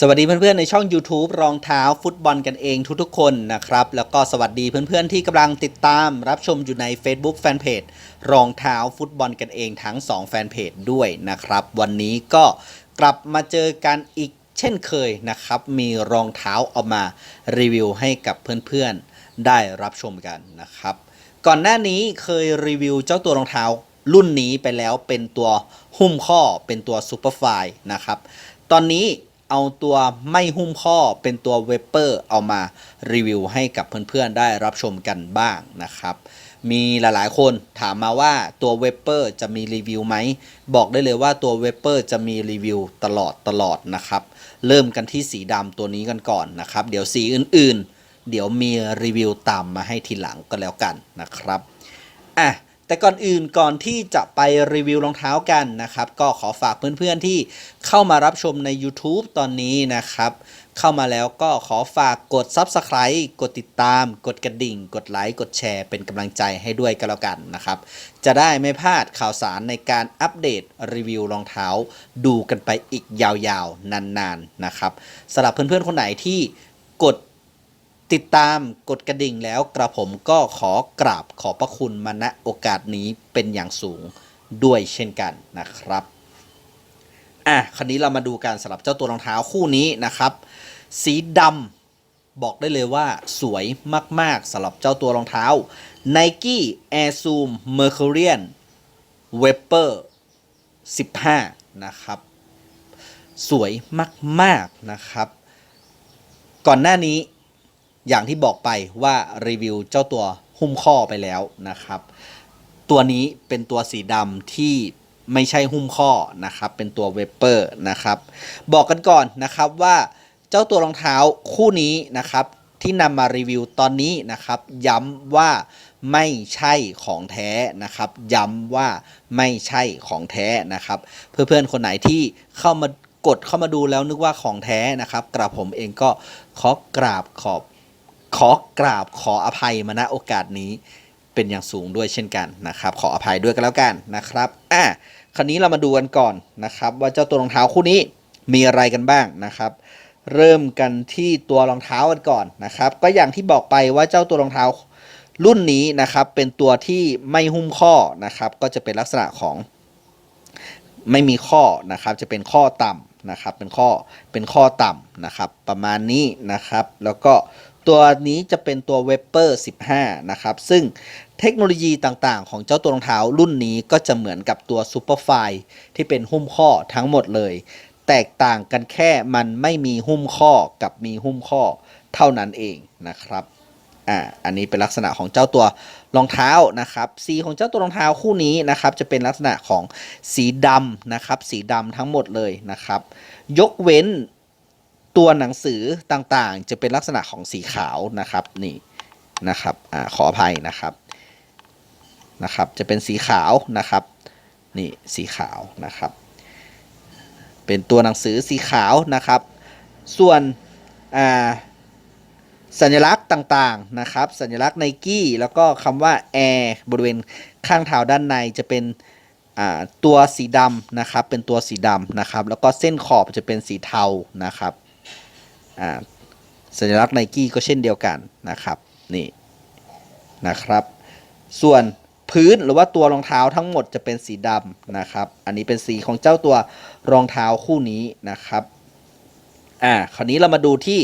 สวัสดีเพื่อนๆในช่อง YouTube รองเท้าฟุตบอลกันเองทุกๆคนนะครับ แล้วก็สวัสดีเพื่อนๆที่กำลังติดตามรับชมอยู่ใน Facebook Fanpage รองเท้าฟุตบอลกันเองทั้ง 2 แฟนเพจด้วยนะครับ วันนี้ก็กลับมาเจอกันอีกเช่นเคยนะครับ มีรองเท้าเอามารีวิวให้กับเพื่อนๆได้รับชมกันนะครับ ก่อนหน้านี้เคยรีวิวเจ้าตัวรองเท้ารุ่นนี้ไปแล้วเป็นตัวหุ้มข้อเป็นตัวซูเปอร์ไฟนะครับตอนนี้ เอาตัวไม่หุ้มข้อเป็นตัวเวเปอร์เอามารีวิวให้กับเพื่อนๆได้รับชมกันบ้างนะครับ มีหลายๆคนถามมาว่าตัวเวเปอร์จะมีรีวิวไหม บอกได้เลยว่าตัวเวเปอร์จะมีรีวิวตลอดตลอดนะครับ เริ่มกันที่สีดำตัวนี้กันก่อนนะครับ เดี๋ยวสีอื่นๆ เดี๋ยวมีรีวิวตามมาให้ทีหลังก็แล้วกันนะครับอะ แต่ก่อนอื่นก่อนที่จะไปรีวิวรองเท้ากันนะครับ ก็ขอฝากเพื่อนๆที่เข้ามารับชมใน YouTube ตอนนี้นะครับ เข้ามาแล้วก็ขอฝากกด Subscribe กดติดตาม กดกระดิ่ง กดไลค์กดแชร์เป็นกำลังใจให้ด้วยก็แล้วกันนะครับ จะได้ไม่พลาดข่าวสารในการอัปเดตรีวิวรองเท้า ดูกันไปอีกยาวๆนานๆนะครับสำหรับเพื่อนๆคนไหนที่กด ติดตามกดกระดิ่งแล้วกระผมก็ขอกราบขอบพระคุณมาณโอกาสนี้เป็นอย่างสูงด้วยเช่นกันนะครับ อะคราวนี้เรามาดูกันสำหรับเจ้าตัวรองเท้าคู่นี้นะครับ สีดำบอกได้เลยว่าสวยมากๆสำหรับเจ้าตัวรองเท้า Nike Air Zoom Mercurian Vapor 15 นะครับ สวยมาก ๆ นะครับ ก่อนหน้านี้ อย่างที่บอกไปว่ารีวิวเจ้าตัวหุ้มข้อไปแล้วนะครับ ตัวนี้เป็นตัวสีดำที่ไม่ใช่หุ้มข้อนะครับ เป็นตัวเวเปอร์นะครับ บอกกันก่อนนะครับว่าเจ้าตัวรองเท้าคู่นี้นะครับ ที่นำมารีวิวตอนนี้นะครับ ย้ำว่าไม่ใช่ของแท้นะครับ ย้ำว่าไม่ใช่ของแท้นะครับ เพื่อนๆคนไหนที่เข้ามากดเข้ามาดูแล้วนึกว่าของแท้นะครับ กระผมเองก็ขอกราบขอบ ขอกราบขออภัยมาณโอกาสนี้เป็นอย่างสูงด้วยเช่นกันนะครับ ขออภัยด้วยกันแล้วกันนะครับอะคราวนี้เรามาดูกันก่อนนะครับ ว่าเจ้าตัวรองเท้าคู่นี้มีอะไรกันบ้างนะครับ เริ่มกันที่ตัวรองเท้ากันก่อนนะครับ ก็อย่างที่บอกไปว่าเจ้าตัวรองเท้ารุ่นนี้นะครับ เป็นตัวที่ไม่หุ้มข้อนะครับ ก็จะเป็นลักษณะของไม่มีข้อนะครับ จะเป็นข้อต่ำนะครับ เป็นข้อเป็นข้อต่ำนะครับ ประมาณนี้นะครับ แล้วก็ ตัวนี้จะเป็นตัว w e b e r 15 นะครับ ซึ่งเทคโนโลยีต่างๆ ของเจ้าตัวรองเท้ารุ่นนี้ก็จะเหมือนกับตัว Superfly ที่เป็นหุ้มข้อทั้งหมดเลย แตกต่างกันแค่มันไม่มีหุ้มข้อกับมีหุ้มข้อเท่านั้นเองนะครับอ่าอันนี้เป็นลักษณะของเจ้าตัวรองเท้านะครับสีของเจ้าตัวรองเท้าคู่นี้นะครับจะเป็นลักษณะของสีดำนะครับสีดำทั้งหมดเลยนะครับ ยกเว้น ตัวหนังสือต่างๆ จะเป็นลักษณะของสีขาวนะครับนี่นะครับอ่าขออภัยนะครับนะครับ จะเป็นสีขาวนะครับนี่สีขาวนะครับ เป็นตัวหนังสือสีขาวนะครับ ส่วนอ่าสัญลักษณ์ต่างๆนะครับ สัญลักษณ์ไนกี้แล้วก็คำว่า Air บริเวณข้างเท้าด้านในจะเป็นตัวสีดำนะครับ เป็นตัวสีดำนะครับ แล้วก็เส้นขอบจะเป็นสีเทานะครับ สัญลักษณ์ไนกี้ก็เช่นเดียวกันนะครับนี่นะครับ ส่วนพื้นหรือว่าตัวรองเท้าทั้งหมดจะเป็นสีดำนะครับ อันนี้เป็นสีของเจ้าตัวรองเท้าคู่นี้นะครับอ่าคราวนี้เรามาดูที่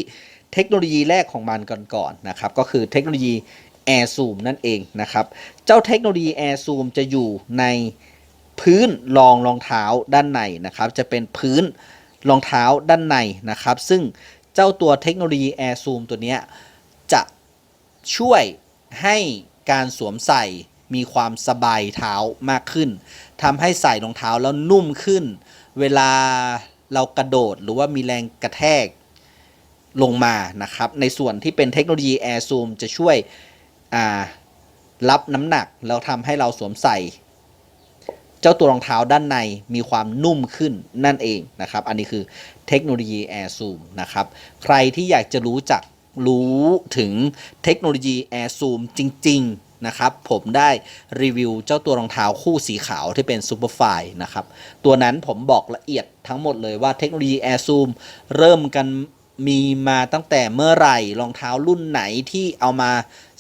เทคโนโลยีแรกของมันก่อนก่อนนะครับ ก็คือเทคโนโลยี Air Zoom นั่นเองนะครับ เจ้าเทคโนโลยี Air Zoom จะอยู่ในพื้นรองรองเท้าด้านในนะครับ จะเป็นพื้นรองเท้าด้านในนะครับ ซึ่ง เจ้าตัวเทคโนโลยี Air Zoom ตัวนี้จะช่วยให้การสวมใส่มีความสบายเท้ามากขึ้นทำให้ใส่รองเท้าแล้วนุ่มขึ้น เวลาเรากระโดดหรือว่ามีแรงกระแทกลงมานะครับ ในส่วนที่เป็นเทคโนโลยี Air Zoom จะช่วยรับน้ำหนักแล้วทำให้เราสวมใส่ เจ้าตัวรองเท้าด้านในมีความนุ่มขึ้นนั่นเองนะครับ อันนี้คือเทคโนโลยี Air Zoom นะครับ ใครที่อยากจะรู้จักรู้ถึงเทคโนโลยี Air Zoom จริง ๆ นะครับ ผมได้รีวิวเจ้าตัวรองเท้าคู่สีขาวที่เป็นซูเปอร์ไฟนะครับ ตัวนั้นผมบอกละเอียดทั้งหมดเลยว่าเทคโนโลยี Air Zoom เริ่มกัน มีมาตั้งแต่เมื่อไหร่รองเท้ารุ่นไหนที่เอามา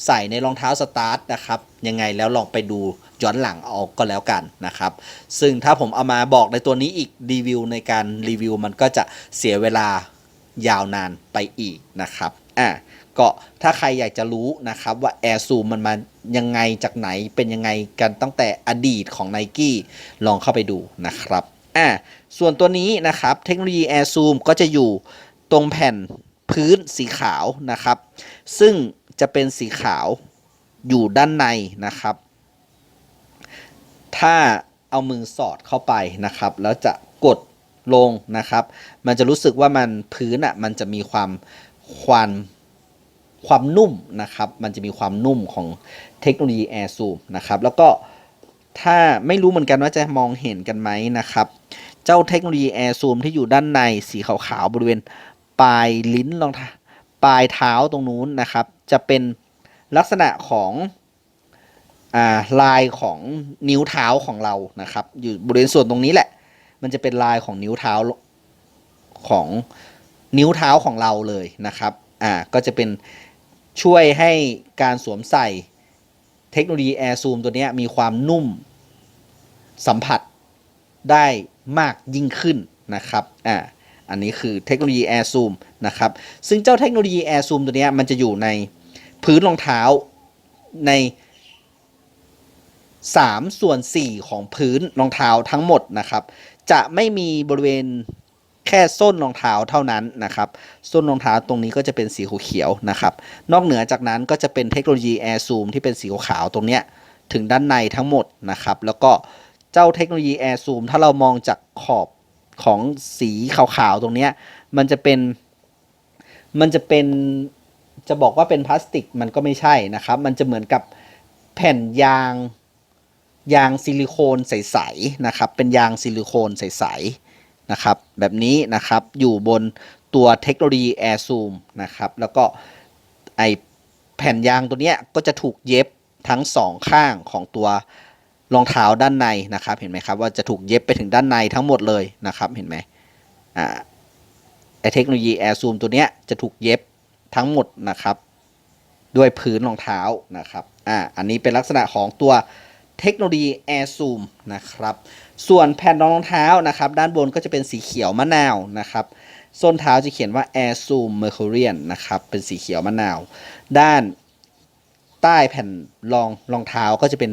ใส่ในรองเท้าสตาร์ทนะครับ ยังไงแล้วลองไปดูย้อนหลังเอาก็แล้วกันนะครับ ซึ่งถ้าผมเอามาบอกในตัวนี้อีกรีวิวในการรีวิวมันก็จะเสียเวลายาวนานไปอีกนะครับอะก็ถ้าใครอยากจะรู้นะครับว่า Air Zoom มันมายังไงจากไหนเป็นยังไงกันตั้งแต่อดีตของ n i กี้ลองเข้าไปดูนะครับอะส่วนตัวนี้นะครับเทคโนโลยี Air Zoom ก็จะอยู่ ตรงแผ่นพื้นสีขาวนะครับ ซึ่งจะเป็นสีขาวอยู่ด้านในนะครับ ถ้าเอามือสอดเข้าไปนะครับ แล้วจะกดลงนะครับ มันจะรู้สึกว่ามันพื้นอะมันจะมีความความความนุ่มนะครับ มันจะมีความนุ่มของเทคโนโลยี Air Zoom นะครับ แล้วก็ถ้าไม่รู้เหมือนกันว่าจะมองเห็นกันไหมนะครับ เจ้าเทคโนโลยี Air Zoom ที่อยู่ด้านในสีขาวๆบริเวณ ปลายลิ้นรองปลายเท้าตรงนู้นนะครับ จะเป็นลักษณะของอลายของนิ้วเท้าของเรานะครับ อยู่บริเวณส่วนตรงนี้แหละ มันจะเป็นลายของนิ้วเท้าของนิ้วเท้าของเราเลยนะครับอ่าก็จะเป็นช่วยให้การสวมใส่เทคโนโลยี Air Zoom ตัวนี้มีความนุ่มสัมผัสได้มากยิ่งขึ้นนะครับอ่า อันนี้คือเทคโนโลยี Air Zoom นะครับ ซึ่งเจ้าเทคโนโลยี Air Zoom ตัวนี้มันจะอยู่ในพื้นรองเท้าใน 3 ส่วน 4 ของพื้นรองเท้าทั้งหมดนะครับ จะไม่มีบริเวณแค่ส้นรองเท้าเท่านั้นนะครับ ส้นรองเท้าตรงนี้ก็จะเป็นสีเขียวนะครับ นอกเหนือจากนั้นก็จะเป็นเทคโนโลยี Air Zoom ที่เป็นสีขาวตรงเนี้ยถึงด้านในทั้งหมดนะครับ แล้วก็เจ้าเทคโนโลยี Air Zoom ถ้าเรามองจากขอบ ของสีขาวๆตรงเนี้ยมันจะเป็น มันจะเป็นจะบอกว่าเป็นพลาสติกมันก็ไม่ใช่นะครับ มันจะเหมือนกับแผ่นยางยางซิลิโคนใสๆนะครับ เป็นยางซิลิโคนใสๆนะครับ แบบนี้นะครับอยู่บนตัวเทคโนโลยี Air Zoom นะครับ แล้วก็ไอแผ่นยางตัวเนี้ยก็จะถูกเย็บทั้งสองข้างของตัว รองเท้าด้านในนะครับเห็นไหมครับว่าจะถูกเย็บไปถึงด้านในทั้งหมดเลยนะครับเห็นไหมอ่าไอเทคโนโลยี Air Zoom ตัวเนี้ยจะถูกเย็บทั้งหมดนะครับด้วยพื้นรองเท้านะครับอ่าอันนี้เป็นลักษณะของตัวเทคโนโลยี Air Zoom นะครับ ส่วนแผ่นรองเท้านะครับ ด้านบนก็จะเป็นสีเขียวมะนาวนะครับ ส้นเท้าจะเขียนว่า Air Zoom Mercurian นะครับ เป็นสีเขียวมะนาว ด้านใต้แผ่นรองรองเท้าก็จะเป็น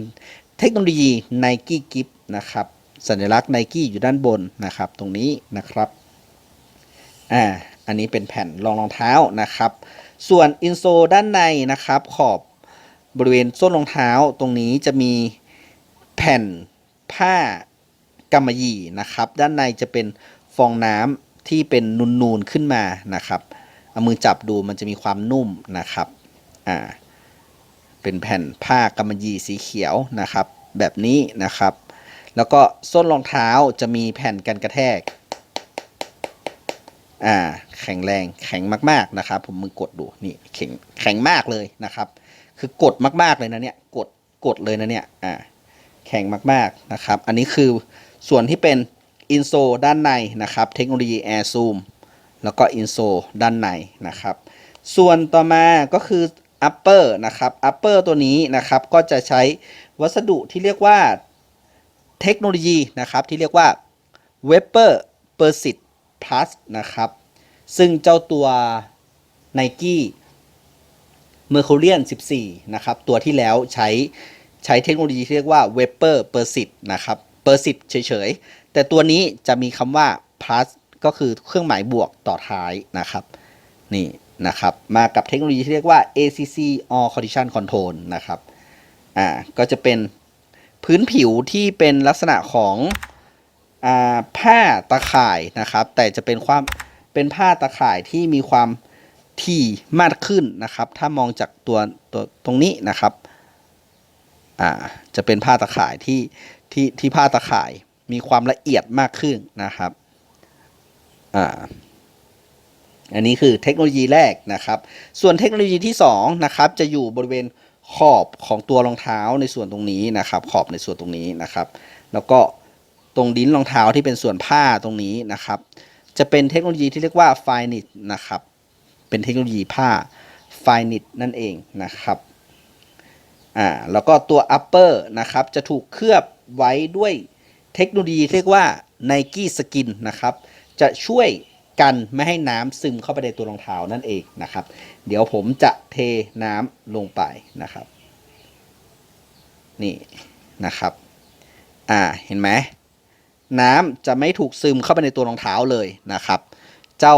เทคโนโลยี Nike Grip นะครับ สัญลักษณ์ Nike อยู่ด้านบนนะครับ ตรงนี้นะครับ อ่า อันนี้เป็นแผ่นรองรองเท้านะครับ ส่วนอินโซด้านในนะครับ ขอบบริเวณส้นรองเท้าตรงนี้จะมีแผ่นผ้ากำมะหยี่นะครับ ด้านในจะเป็นฟองน้ำที่เป็นนูนๆขึ้นมานะครับ เอามือจับดูมันจะมีความนุ่มนะครับ อ่า เป็นแผ่นผ้ากำมะหยี่สีเขียวนะครับ แบบนี้นะครับ แล้วก็ส้นรองเท้าจะมีแผ่นกันกระแทก อ่า แข็งแรงแข็งมาก ๆนะครับ ผมมือกดดูนี่แข็งแข็งมากเลยนะครับ คือกดมากๆเลยนะเนี่ยกดกดเลยนะเนี่ยอ่าแข็งมากๆนะครับ อันนี้คือส่วนที่เป็นอินโซด้านในนะครับ เทคโนโลยี Air Zoom แล้วก็อินโซด้านในนะครับ ส่วนต่อมาก็คือ upper นะครับ upper ตัวนี้นะครับก็จะใช้วัสดุที่เรียกว่าเทคโนโลยีนะครับที่เรียกว่า Vapor p e r s i t Plus นะครับ ซึ่งเจ้าตัว Nike Mercurian 14 นะครับ ตัวที่แล้วใช้ใช้เทคโนโลยีที่เรียกว่า Vapor p e r s i t นะครับ p e r s i t เฉยๆ แต่ตัวนี้จะมีคำว่า plus ก็คือเครื่องหมายบวกต่อท้ายนะครับ นี่ นะครับมากับเทคโนโลยีที่เรียกว่า ACC All Condition Control นะครับอ่าก็จะเป็นพื้นผิวที่เป็นลักษณะของอ่าผ้าตะข่ายนะครับ แต่จะเป็นความเป็นผ้าตะข่ายที่มีความถี่มากขึ้นนะครับ ถ้ามองจากตัวตัวตรงนี้นะครับอ่าจะเป็นผ้าตะข่ายที่ที่ที่ผ้าตะข่ายมีความละเอียดมากขึ้นนะครับอ่า อันนี้คือเทคโนโลยีแรกนะครับ ส่วนเทคโนโลยีที่2นะครับจะอยู่บริเวณขอบของตัวรองเท้าในส่วนตรงนี้นะครับ ขอบในส่วนตรงนี้นะครับ แล้วก็ตรงดิ้นรองเท้าที่เป็นส่วนผ้าตรงนี้นะครับ จะเป็นเทคโนโลยีที่เรียกว่าไฟนิตนะครับ เป็นเทคโนโลยีผ้าไฟนิตนั่นเองนะครับอ่าแล้วก็ตัว upper นะครับจะถูกเคลือบไว้ด้วยเทคโนโลยีที่เรียกว่า Nike Skin นะครับ จะช่วย กันไม่ให้น้ำซึมเข้าไปในตัวรองเท้านั่นเองนะครับ เดี๋ยวผมจะเทน้ำลงไปนะครับ นี่นะครับ อ่าเห็นไหมน้ำจะไม่ถูกซึมเข้าไปในตัวรองเท้าเลยนะครับ เจ้า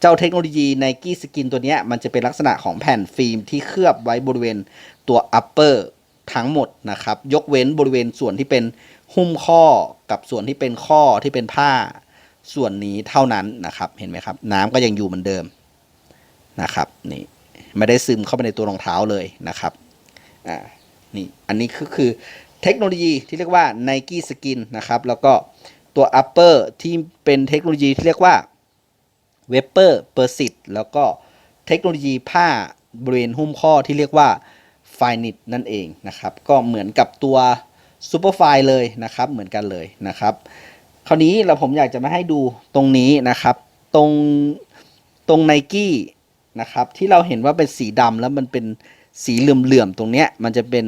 เจ้าเทคโนโลยี Nike Skin ตัวนี้มันจะเป็นลักษณะของแผ่นฟิล์มที่เคลือบไว้บริเวณตัว upper ทั้งหมดนะครับ ยกเว้นบริเวณส่วนที่เป็นหุ้มข้อกับส่วนที่เป็นข้อที่เป็นผ้า ส่วนนี้เท่านั้นนะครับ เห็นไหมครับ น้ำก็ยังอยู่เหมือนเดิมนะครับนี่ไม่ได้ซึมเข้าไปในตัวรองเท้าเลยนะครับอ่านี่อันนี้ก็คือเทคโนโลยีที่เรียกว่า Nike Skin นะครับ แล้วก็ตัว upper ที่เป็นเทคโนโลยีที่เรียกว่าเวเปอร์เปอร์ซิตแล้วก็เทคโนโลยีผ้าบริเวณหุ้มข้อที่เรียกว่าไฟนิตนั่นเองนะครับ ก็เหมือนกับตัวซูเปอร์ไฟเลยนะครับ เหมือนกันเลยนะครับ คราวนี้เราผมอยากจะมาให้ดูตรงนี้นะครับ ตรงตรงไนกี้นะครับ ที่เราเห็นว่าเป็นสีดำแล้วมันเป็นสีเหลื่อมๆตรงเนี้ยมันจะเป็น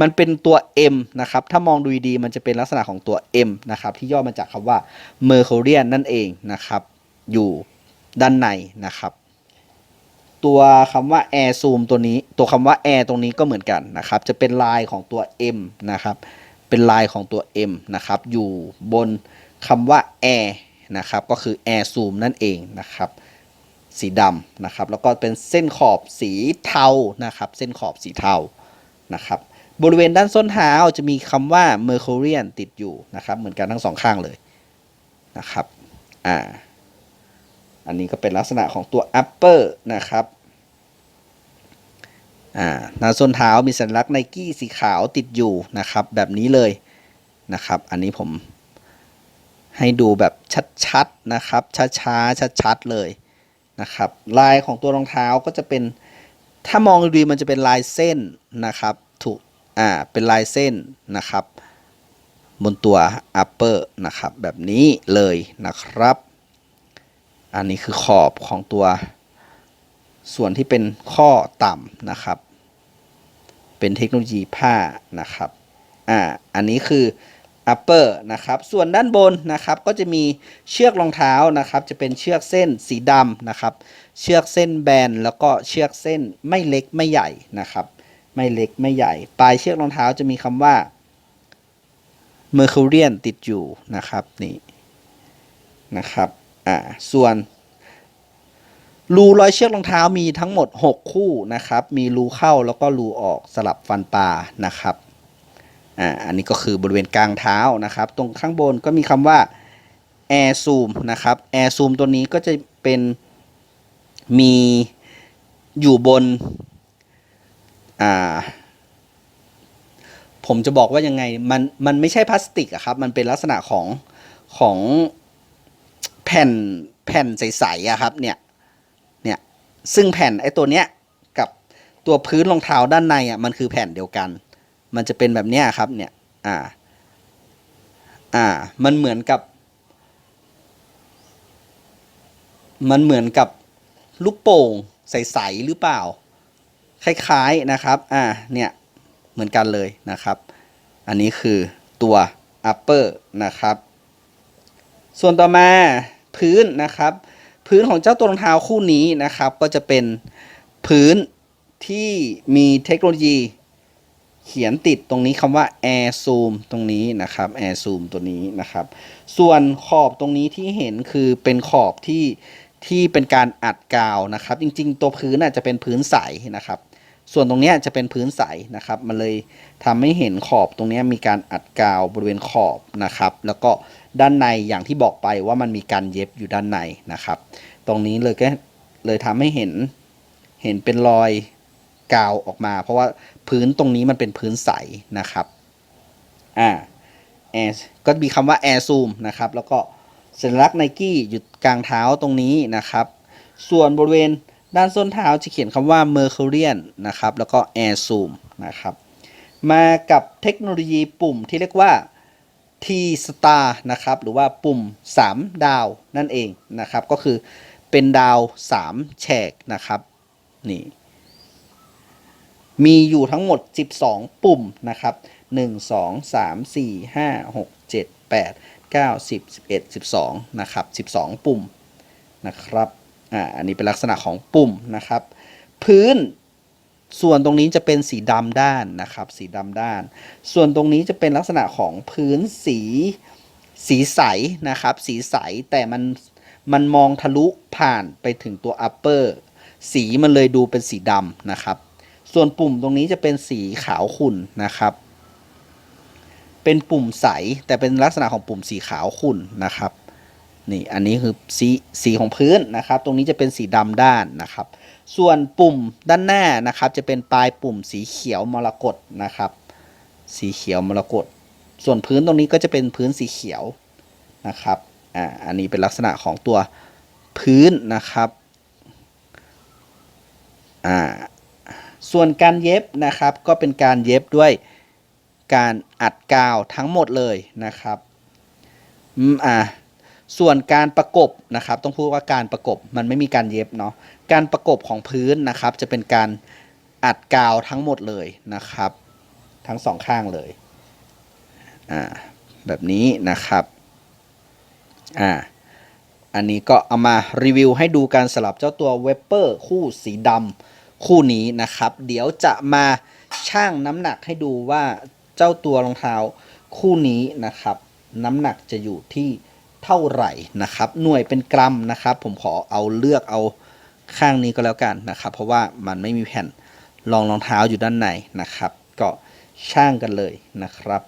มันเป็นตัว M นะครับ ถ้ามองดูดีมันจะเป็นลักษณะของตัว M นะครับ ที่ย่อมาจากคำว่า Mercurian นั่นเองนะครับ อยู่ด้านในนะครับ ตัวคำว่า air zoom ตัวนี้ ตัวคำว่า air ตรงนี้ก็เหมือนกันนะครับ จะเป็นลายของตัว m นะครับ เป็นลายของตัว m นะครับ อยู่บนคำว่า air นะครับ ก็คือ air zoom นั่นเองนะครับ สีดำนะครับ แล้วก็เป็นเส้นขอบสีเทานะครับ เส้นขอบสีเทานะครับ บริเวณด้านส้นเท้าจะมีคำว่า Mercurian ติดอยู่นะครับ เหมือนกันทั้งสองข้างเลยนะครับ อ่า อันนี้ก็เป็นลักษณะของตัว upper นะครับ อ่าหน้าส้นเท้ามีสัญลักษณ์ไนกี้สีขาวติดอยู่นะครับ แบบนี้เลยนะครับ อันนี้ผมให้ดูแบบชัดๆนะครับ ช้าๆชัดๆเลยนะครับ ลายของตัวรองเท้าก็จะเป็นถ้ามองดีๆมันจะเป็นลายเส้นนะครับ ถูกอ่าเป็นลายเส้นนะครับ บนตัว upper นะครับ แบบนี้เลยนะครับ อันนี้คือขอบของตัวส่วนที่เป็นข้อต่ำนะครับ เป็นเทคโนโลยีผ้านะครับอ่าอันนี้คือ upper นะครับส่วนด้านบนนะครับก็จะมีเชือกรองเท้านะครับ จะเป็นเชือกเส้นสีดำนะครับ เชือกเส้นแบนแล้วก็เชือกเส้นไม่เล็กไม่ใหญ่นะครับ ไม่เล็กไม่ใหญ่ ปลายเชือกรองเท้าจะมีคำว่า Mercurian ติดอยู่นะครับนี่นะครับอ่าส่วน รูรอยเชือกรองเท้ามีทั้งหมด 6 คู่นะครับ มีรูเข้าแล้วก็รูออกสลับฟันปลานะครับอ่าอันนี้ก็คือบริเวณกลางเท้านะครับ ตรงข้างบนก็มีคำว่า air zoom นะครับ air zoom ตัวนี้ก็จะเป็นมีอยู่บนอ่าผมจะบอกว่ายังไงมันมันไม่ใช่พลาสติกอะครับ มันเป็นลักษณะของของแผ่นแผ่นใสๆอะครับเนี่ย ซึ่งแผ่นไอ้ตัวเนี้ยกับตัวพื้นรองเท้าด้านในอะมันคือแผ่นเดียวกัน มันจะเป็นแบบเนี้ยครับเนี่ยอ่าอ่ามันเหมือนกับ มันเหมือนกับลูกโป่งใสๆหรือเปล่า คล้ายๆนะครับอ่าเนี่ยเหมือนกันเลยนะครับ อันนี้คือตัว upper นะครับ ส่วนต่อมาพื้นนะครับ พื้นของเจ้าตัวรองเท้าคู่นี้นะครับ ก็จะเป็นพื้นที่มีเทคโนโลยีเขียนติดตรงนี้คำว่า air zoom ตรงนี้นะครับ air zoom ตัวนี้นะครับ ส่วนขอบตรงนี้ที่เห็นคือเป็นขอบที่ที่เป็นการอัดกาวนะครับ จริงๆ ตัวพื้นน่ะจะเป็นพื้นใสนะครับ ส่วนตรงนี้จะเป็นพื้นใสนะครับ มันเลยทำให้เห็นขอบตรงนี้มีการอัดกาวบริเวณขอบนะครับ แล้วก็ ด้านในอย่างที่บอกไปว่ามันมีการเย็บอยู่ด้านในนะครับ ตรงนี้เลยก็เลยทำให้เห็นเห็นเป็นรอยกาวออกมา เพราะว่าพื้นตรงนี้มันเป็นพื้นใสนะครับอ่า air ก็มีคำว่า air zoom นะครับแล้วก็สัญลักษณ์ไนกี้อยู่กลางเท้าตรงนี้นะครับ ส่วนบริเวณด้านส้นเท้าจะเขียนคำว่า Mercurian นะครับ แล้วก็ Air Zoom นะครับ มากับเทคโนโลยีปุ่มที่เรียกว่า T Star นะครับหรือว่าปุ่ม 3 ดาวนั่นเองนะครับ ก็คือเป็นดาว 3 แฉกนะครับนี่มีอยู่ทั้งหมด 12 ปุ่มนะครับ 1 2 3 4 5 6 7 8 9 10 11 12นะครับ12 ปุ่มนะครับอ่าอันนี้เป็นลักษณะของปุ่มนะครับ พื้น ส่วนตรงนี้จะเป็นสีดำด้านนะครับ สีดำด้าน ส่วนตรงนี้จะเป็นลักษณะของพื้นสีสีใสนะครับ สีใสแต่มันมันมองทะลุผ่านไปถึงตัว upper สีมันเลยดูเป็นสีดำนะครับ ส่วนปุ่มตรงนี้จะเป็นสีขาวขุ่นนะครับ เป็นปุ่มใสแต่เป็นลักษณะของปุ่มสีขาวขุ่นนะครับนี่อันนี้คือสีสีของพื้นนะครับ ตรงนี้จะเป็นสีดำด้านนะครับ ส่วนปุ่มด้านหน้านะครับจะเป็นปลายปุ่มสีเขียวมรกตนะครับ สีเขียวมรกตส่วนพื้นตรงนี้ก็จะเป็นพื้นสีเขียวนะครับอ่าอันนี้เป็นลักษณะของตัวพื้นนะครับอ่าส่วนการเย็บนะครับก็เป็นการเย็บด้วยการอัดกาวทั้งหมดเลยนะครับอืมอ่าส่วนการประกบนะครับ ต้องพูดว่าการประกบมันไม่มีการเย็บเนาะ การประกบของพื้นนะครับ จะเป็นการอัดกาวทั้งหมดเลยนะครับ ทั้งสองข้างเลยอ่าแบบนี้นะครับอ่าอันนี้ก็เอามารีวิวให้ดูการสลับเจ้าตัวเวเปอร์คู่สีดำคู่นี้นะครับ เดี๋ยวจะมาชั่งน้ำหนักให้ดูว่าเจ้าตัวรองเท้าคู่นี้นะครับ น้ำหนักจะอยู่ที่เท่าไหร่นะครับ หน่วยเป็นกรัมนะครับ ผมขอเอาเลือกเอา ข้างนี้ก็แล้วกันนะครับ เพราะว่ามันไม่มีแผ่นรองรองเท้าอยู่ด้านในนะครับ ก็ช่างกันเลยนะครับ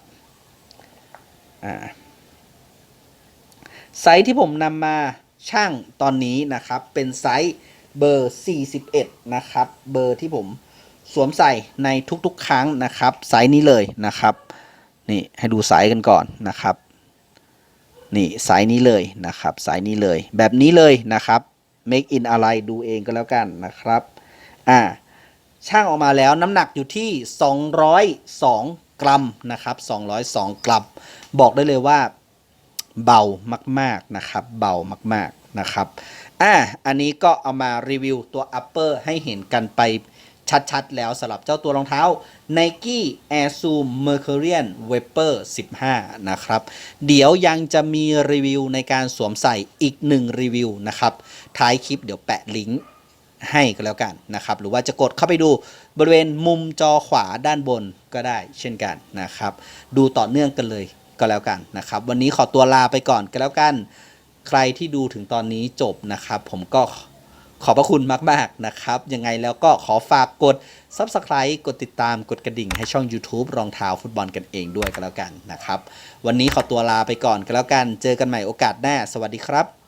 ไซส์ที่ผมนำมาช่างตอนนี้นะครับ เป็นไซส์เบอร์ 41 นะครับ เบอร์ที่ผมสวมใส่ในทุกๆ ครั้งนะครับ ไซส์นี้เลยนะครับ นี่ให้ดูไซส์กันก่อนนะครับ นี่ไซส์นี้เลยนะครับ ไซส์นี้เลย แบบนี้เลยนะครับ make in อะไรดูเองก็แล้วกันนะครับอ่าช่างออกมาแล้วน้ำหนักอยู่ที่ 202 กรัมนะครับ 202 กรัม บอกได้เลยว่าเบามากๆนะครับ เบามากๆนะครับ อ่า อันนี้ก็เอามารีวิวตัว upper ให้เห็นกันไป ชัดๆ แล้วสำหรับเจ้าตัวรองเท้า Nike Air Zoom Mercurian Vapor 15 นะครับ เดี๋ยวยังจะมีรีวิวในการสวมใส่อีกหนึ่งรีวิวนะครับ ท้ายคลิปเดี๋ยวแปะลิงก์ให้ก็แล้วกันนะครับ หรือว่าจะกดเข้าไปดูบริเวณมุมจอขวาด้านบนก็ได้เช่นกันนะครับ ดูต่อเนื่องกันเลยก็แล้วกันนะครับ วันนี้ขอตัวลาไปก่อนก็แล้วกัน ใครที่ดูถึงตอนนี้จบนะครับ ผมก็ ขอบพระคุณมาก ๆ นะครับ ยังไงแล้วก็ขอฝากกด Subscribe กดติดตามกดกระดิ่งให้ช่อง YouTube รองเท้าฟุตบอลกันเองด้วยก็แล้วกันนะครับ วันนี้ขอตัวลาไปก่อนก็แล้วกัน เจอกันใหม่โอกาสหน้า สวัสดีครับ